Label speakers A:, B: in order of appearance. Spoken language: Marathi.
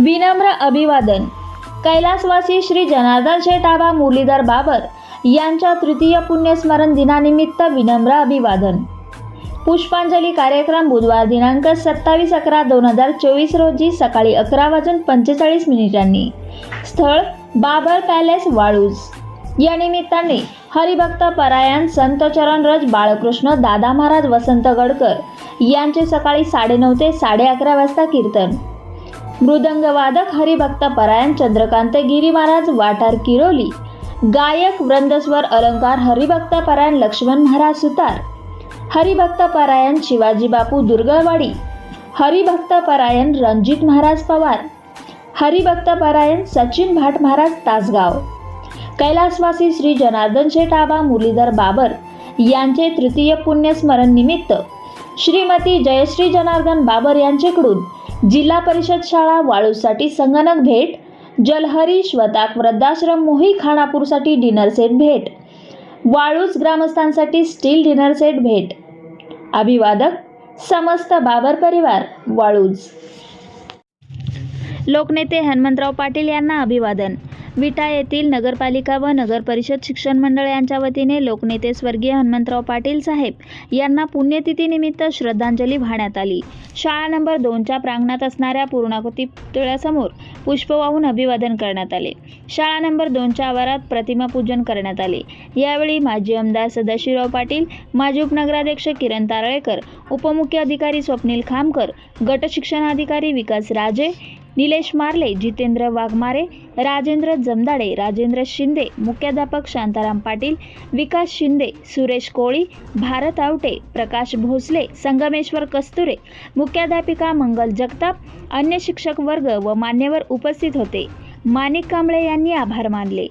A: विनम्र अभिवादन. कैलासवासी श्री जनार्दन शेटाबा मुरलीधर बाबर यांच्या तृतीय पुण्यस्मरण दिनानिमित्त विनम्र अभिवादन. पुष्पांजली कार्यक्रम बुधवार दिनांक सत्तावीस अकरा दोन हजार चोवीस रोजी सकाळी अकरा वाजून पंचेचाळीस मिनिटांनी. स्थळ बाबर पॅलेस वाळूज. या निमित्ताने हरिभक्त परायण संत चरणरज बाळकृष्ण दादा महाराज वसंत गडकर यांचे सकाळी साडेनऊ ते साडे अकरा वाजता कीर्तन. मृदंगवादक हरिभक्त परायण चंद्रकांत गिरी महाराज वाटार किरोली. गायक वृंदस्वर अलंकार हरिभक्त परायण लक्ष्मण महाराज सुतार. हरिभक्त परायण शिवाजी बापू दुर्गवाडी हरिभक्त परायण रणजित महाराज पवार. हरिभक्त परायण सचिन भाट महाराज तासगाव. कैलासवासी श्री जनार्दन शेठ आबा मुरलीधर बाबर यांचे तृतीय पुण्यस्मरण निमित्त श्रीमती जयश्री जनार्दन बाबर यांच्याकडून जिल्हा परिषद शाळा वाळूसाठी संगणक भेट जलहरी श्वताक वृद्धाश्रम मोही खानापूरसाठी डिनर सेट भेट वाळूज ग्रामस्थांसाठी स्टील डिनर सेट भेट. अभिवादक समस्त बाबर परिवार वाळूज. लोकनेते हनुमंतराव पाटील यांना अभिवादन. विटा येथील नगरपालिका व नगर परिषद शिक्षण मंडळ यांच्या वतीने लोकनेते स्वर्गीय हनुमंतराव पाटील साहेब यांना पुण्यतिथीनिमित्त श्रद्धांजली वाहण्यात आली. शाळा नंबर दोनच्या प्रांगणात असणाऱ्या पूर्णाकृती पुतळ्यासमोर पुष्प वाहून अभिवादन करण्यात आले. शाळा नंबर दोनच्या आवारात प्रतिमा पूजन करण्यात आले. यावेळी माजी आमदार सदाशिवराव पाटील माजी उपनगराध्यक्ष किरण तारळेकर उपमुख्य अधिकारी स्वप्नील खामकर गट शिक्षणाधिकारी विकास राजे निलेश मार्ले जितेंद्र वाघमारे राजेंद्र जमदाडे राजेंद्र शिंदे मुख्याध्यापक शांताराम पाटील विकास शिंदे सुरेश कोळी भारत आवटे प्रकाश भोसले संगमेश्वर कस्तुरे मुख्याध्यापिका मंगल जगताप अन्य शिक्षक वर्ग व मान्यवर उपस्थित होते. माणिक कांबळे यांनी आभार मानले.